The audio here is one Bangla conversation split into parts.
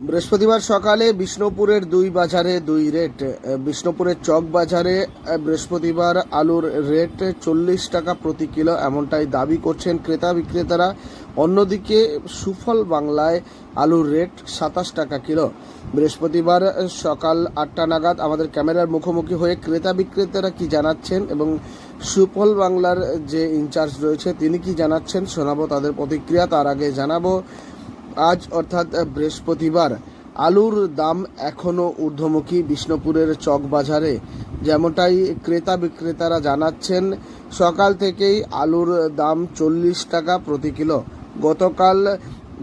বৃহস্পতিবার সকালে বিষ্ণুপুরের দুই বাজারে দুই রেট, বিষ্ণুপুরের চক বাজারে বৃহস্পতিবার আলুর রেট চল্লিশ টাকা প্রতি কিলো এমনটাই দাবি করছেন ক্রেতা বিক্রেতারা। অন্যদিকে সুফল বাংলায় আলুর রেট সাতাশ টাকা কিলো। বৃহস্পতিবার সকাল আটটা নাগাদ আমাদের ক্যামেরার মুখোমুখি হয়ে ক্রেতা বিক্রেতারা কি জানাচ্ছেন এবং সুফল বাংলার যে ইনচার্জ রয়েছে তিনি কি জানাচ্ছেন শোনাবো তাদের প্রতিক্রিয়া। তার আগে জানাব আজ অর্থাৎ বৃহস্পতিবার, আলুর দাম এখনও ঊর্ধ্বমুখী বিষ্ণুপুরের চক বাজারে যেমনটাই ক্রেতা বিক্রেতারা জানাচ্ছেন, সকাল থেকেই আলুর দাম চল্লিশ টাকা প্রতি কিলো। গতকাল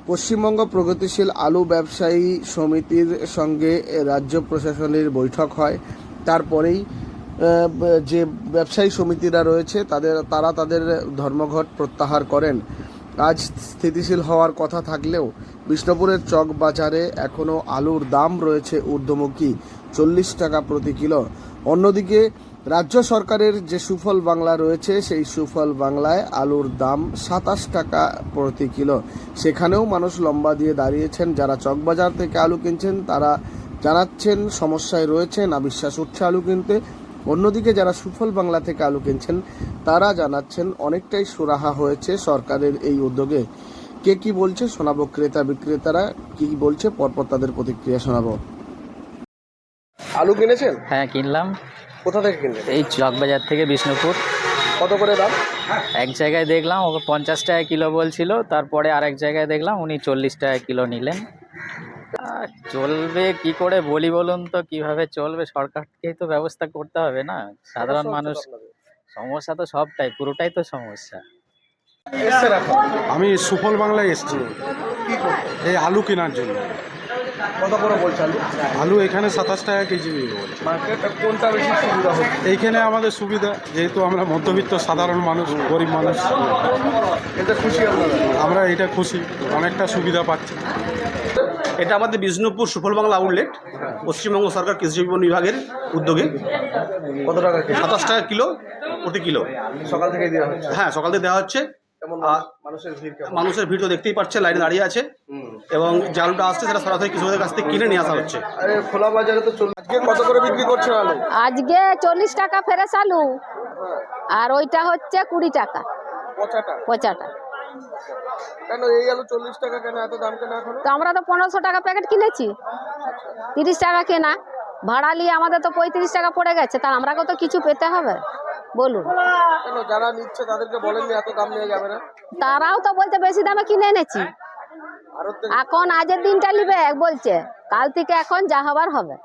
পশ্চিমবঙ্গ প্রগতিশীল আলু ব্যবসায়ী সমিতির সঙ্গে রাজ্য প্রশাসনের বৈঠক হয়। তারপরেই যে ব্যবসায়ী সমিতিরা রয়েছে, তাদের, তারা তাদের ধর্মঘট প্রত্যাহার করেন। আজ স্থিতিশীল হওয়ার কথা থাকলেও বিষ্ণুপুরের চক বাজারে এখনও আলুর দাম রয়েছে ঊর্ধ্বমুখী, চল্লিশ টাকা প্রতি কিলো। অন্যদিকে রাজ্য সরকারের যে সুফল বাংলা রয়েছে, সেই সুফল বাংলায় আলুর দাম সাতাশ টাকা প্রতি কিলো। সেখানেও মানুষ লম্বা দিয়ে দাঁড়িয়েছেন। যারা চকবাজার থেকে আলু কিনছেন, তারা জানাচ্ছেন সমস্যায় রয়েছেন না বিশ্বাস উঠছে আলু কিনতে। অন্যদিকে যারা সুফল বাংলা থেকে আলু কিনছেন তারা জানাচ্ছেন অনেকটাই সুরাহা হয়েছে সরকারের এই উদ্যোগে। কে কি বলছে শোনাবো ক্রেতা বিক্রেতারা কি বলছে পরপর তাদের প্রতিক্রিয়া শোনাবো। আলু কিনেছেন? হ্যাঁ কিনলাম। কোথা থেকে কিনলেন? এই চকবাজার থেকে বিষ্ণুপুর। কত করে দাম? এক জায়গায় দেখলাম ওকে পঞ্চাশ টাকা কিলো বলছিল তারপরে আরেক জায়গায় দেখলাম উনি চল্লিশ টাকা কিলো নিলেন। চলবে কি করে বলি বলুন তো কীভাবে চলবে? সরকারকেই তো ব্যবস্থা করতে হবে না। সাধারণ মানুষ সমস্যা তো সবটাই পুরোটাই তো সমস্যা। আমি সুফল বাংলায় এসেছি। এই আলু কেনার জন্য। কত করে বলছে আলু? আলু এখানে সাতাশ টাকা কেজি কোনটা বেশি সুবিধা হচ্ছে? এইখানে আমাদের সুবিধা যেহেতু আমরা মধ্যবিত্ত সাধারণ মানুষ গরিব মানুষ। এটা খুশি আমরা এটা খুশি অনেকটা সুবিধা পাচ্ছি। এটা আমাদের বিষ্ণুপুর সুফল বাংলা আউটলেট পশ্চিমবঙ্গ সরকার কৃষি বিপণন বিভাগের উদ্যোগে। কত টাকা সাতাশ টাকা কিলো প্রতি কিলো। সকাল থেকে দেওয়া হচ্ছে? হ্যাঁ সকাল থেকে দেওয়া হচ্ছে। মানুষের ভিড় কেমন? মানুষের ভিড় তো দেখতেই পাচ্ছে লাইনে দাঁড়িয়ে আছে। এবং জালটা আসছে সেটা সরাসরি কৃষকদের কাছ থেকে কিনে নিয়ে আসা হচ্ছে। খোলা বাজারে তো আজকে কত করে বিক্রি করছেন আলু? আজকে চল্লিশ টাকা ফেরেস আলু। আর ওইটা হচ্ছে কুড়ি টাকা। পচাটা। পচাটা। কেন এই আলু চল্লিশ টাকা কেন? এত দাম কেন এখনও? তো আমরা তো পনেরোশো টাকা প্যাকেট কিনেছি। তিরিশ টাকা কেনা। ভাড়া নিয়ে আমাদের তো পঁয়ত্রিশ টাকা পড়ে গেছে। তা আমরাকে তো কিছু পেতে হবে। বলুন। কেন যারা নিচ্ছে তাদেরকে বলেননি এত দাম নিয়ে যাবে না? তারাও তো বলছে বেশি দামে কিনে এনেছি। এখন আজের দিনটা নিবে বলছে। কাল থেকে এখন যা হবার হবে।